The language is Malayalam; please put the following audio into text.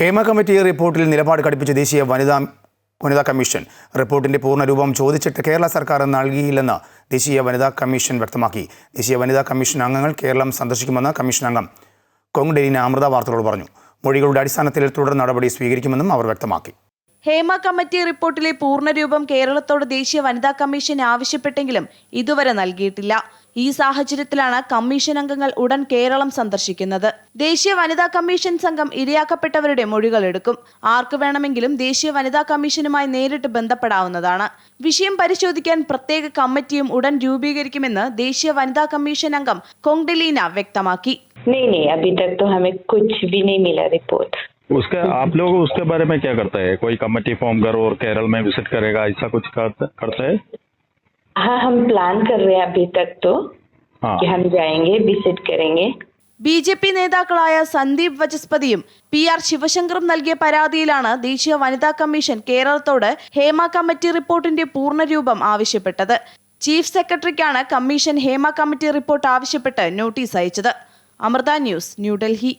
ഹേമ കമ്മിറ്റി റിപ്പോർട്ടിൽ നിലപാട് കടുപ്പിച്ച ദേശീയ വനിതാ വനിതാ കമ്മീഷൻ. റിപ്പോർട്ടിന്റെ പൂർണരൂപം ചോദിച്ചിട്ട് കേരള സർക്കാർ നൽകിയില്ലെന്ന് ദേശീയ വനിതാ കമ്മീഷൻ വ്യക്തമാക്കി. ദേശീയ വനിതാ കമ്മീഷൻ അംഗങ്ങൾ കേരളം സന്ദർശിക്കുമെന്ന് കമ്മീഷൻ അംഗം കൊങ്ഡെലിന അമൃത വാർത്തകളോട് പറഞ്ഞു. മൊഴികളുടെ അടിസ്ഥാനത്തിൽ തുടർ നടപടി സ്വീകരിക്കുമെന്നും അവർ വ്യക്തമാക്കി. ഹേമ കമ്മിറ്റി റിപ്പോർട്ടിലെ പൂർണ്ണരൂപം കേരളത്തോട് ദേശീയ വനിതാ കമ്മീഷൻ ആവശ്യപ്പെട്ടെങ്കിലും ഇതുവരെ നൽകിയിട്ടില്ല ഈ സാഹചര്യത്തിലാണ് കമ്മീഷൻ അംഗങ്ങൾ ഉടൻ കേരളം സന്ദർശിക്കുന്നത് ദേശീയ വനിതാ കമ്മീഷൻ സംഘം ഇരയാക്കപ്പെട്ടവരുടെ മൊഴികൾ എടുക്കും ആർക്ക് വേണമെങ്കിലും ദേശീയ വനിതാ കമ്മീഷനുമായി നേരിട്ട് ബന്ധപ്പെടാവുന്നതാണ് വിഷയം പരിശോധിക്കാൻ പ്രത്യേക കമ്മിറ്റിയും ഉടൻ രൂപീകരിക്കുമെന്ന് ദേശീയ വനിതാ കമ്മീഷൻ അംഗം കൊങ്ഡെലീന വ്യക്തമാക്കി नहीं नहीं अभी तक तो हमें कुछ भी नहीं मिला रिपोर्ट उसके आप लोग उसके बारे में क्या करते हैं कोई कमेटी फॉर्म करो और केरल में विजिट करेगा ऐसा कुछ करते करते हैं हाँ हम प्लान कर रहे हैं अभी तक तो हाँ कि हम जाएंगे विजिट करेंगे ബി ജെ പി നേതാക്കളായ സന്ദീപ് വചസ്പതിയും പി ആർ ശിവശങ്കറും നൽകിയ പരാതിയിലാണ് ദേശീയ വനിതാ കമ്മീഷൻ കേരളത്തോട് ഹേമ കമ്മിറ്റി റിപ്പോർട്ടിന്റെ പൂർണ്ണരൂപം ആവശ്യപ്പെട്ടത് ചീഫ് സെക്രട്ടറിക്കാണ് കമ്മീഷൻ ഹേമ കമ്മിറ്റി റിപ്പോർട്ട് ആവശ്യപ്പെട്ട് നോട്ടീസ് അയച്ചത് അമൃത ന്യൂസ് ന്യൂഡൽഹി